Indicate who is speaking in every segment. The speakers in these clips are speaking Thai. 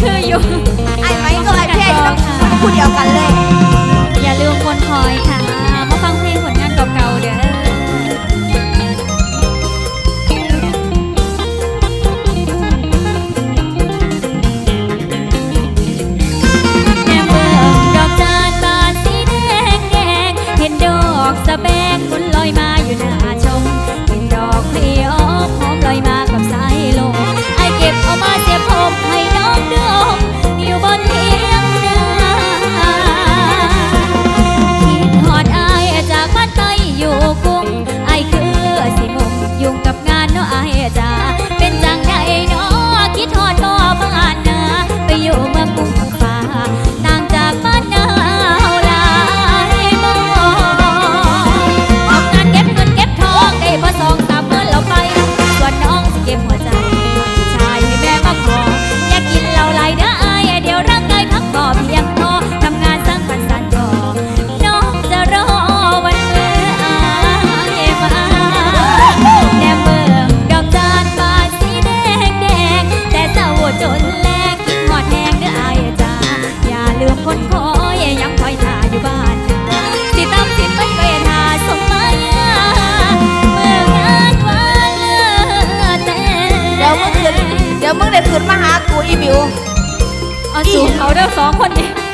Speaker 1: คืออยู่
Speaker 2: ไอ้ไม้ก็ไอ้เพี้
Speaker 1: ยนต้องคู่เดียวกันเลย อย่าลืมคนคอยค่ะ มาฟัง 我รื่อ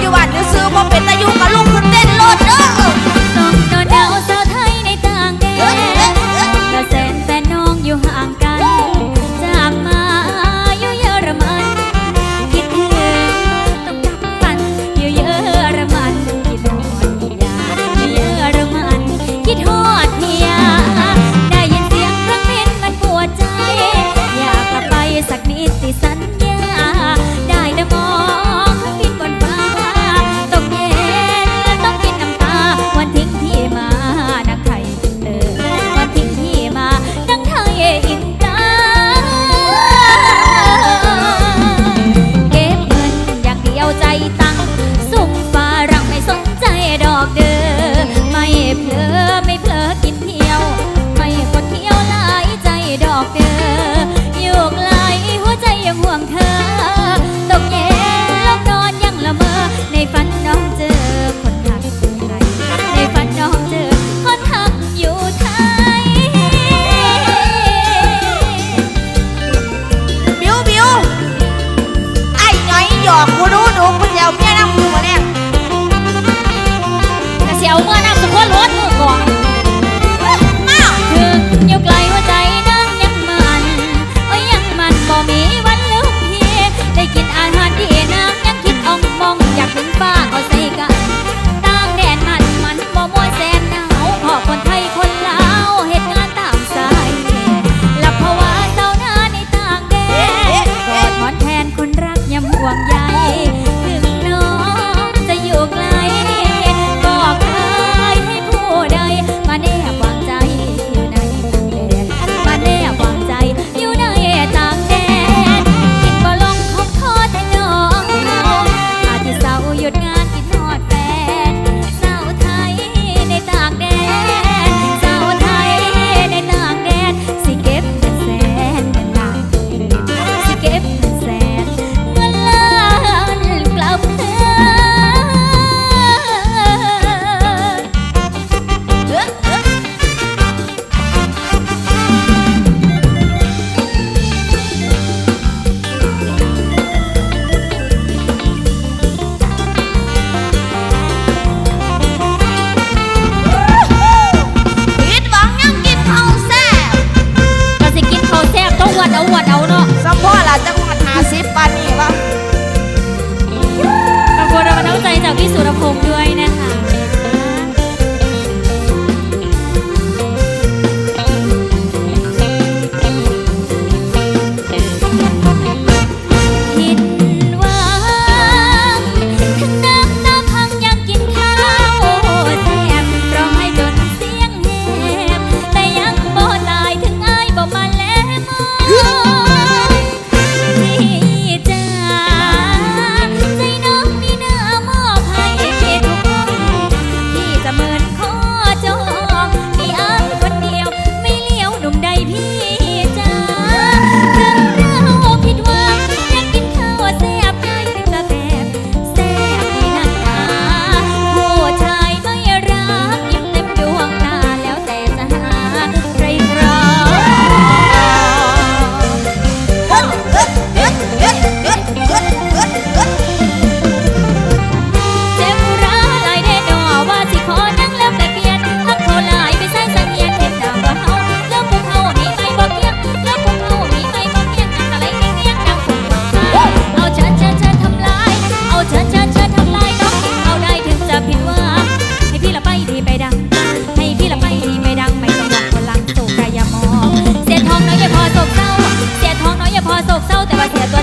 Speaker 1: อยู่บ้านอยู่ซื้อพอเป็นตายุกัลุงขึ้นเต้นโลดเด้อ อกกูดูดูกูเดียวเมียน้ำกูมาแน่แต่เสียวเมื่อน้ำสุข
Speaker 2: วั
Speaker 1: ญรถก่อน 少他妈钱多。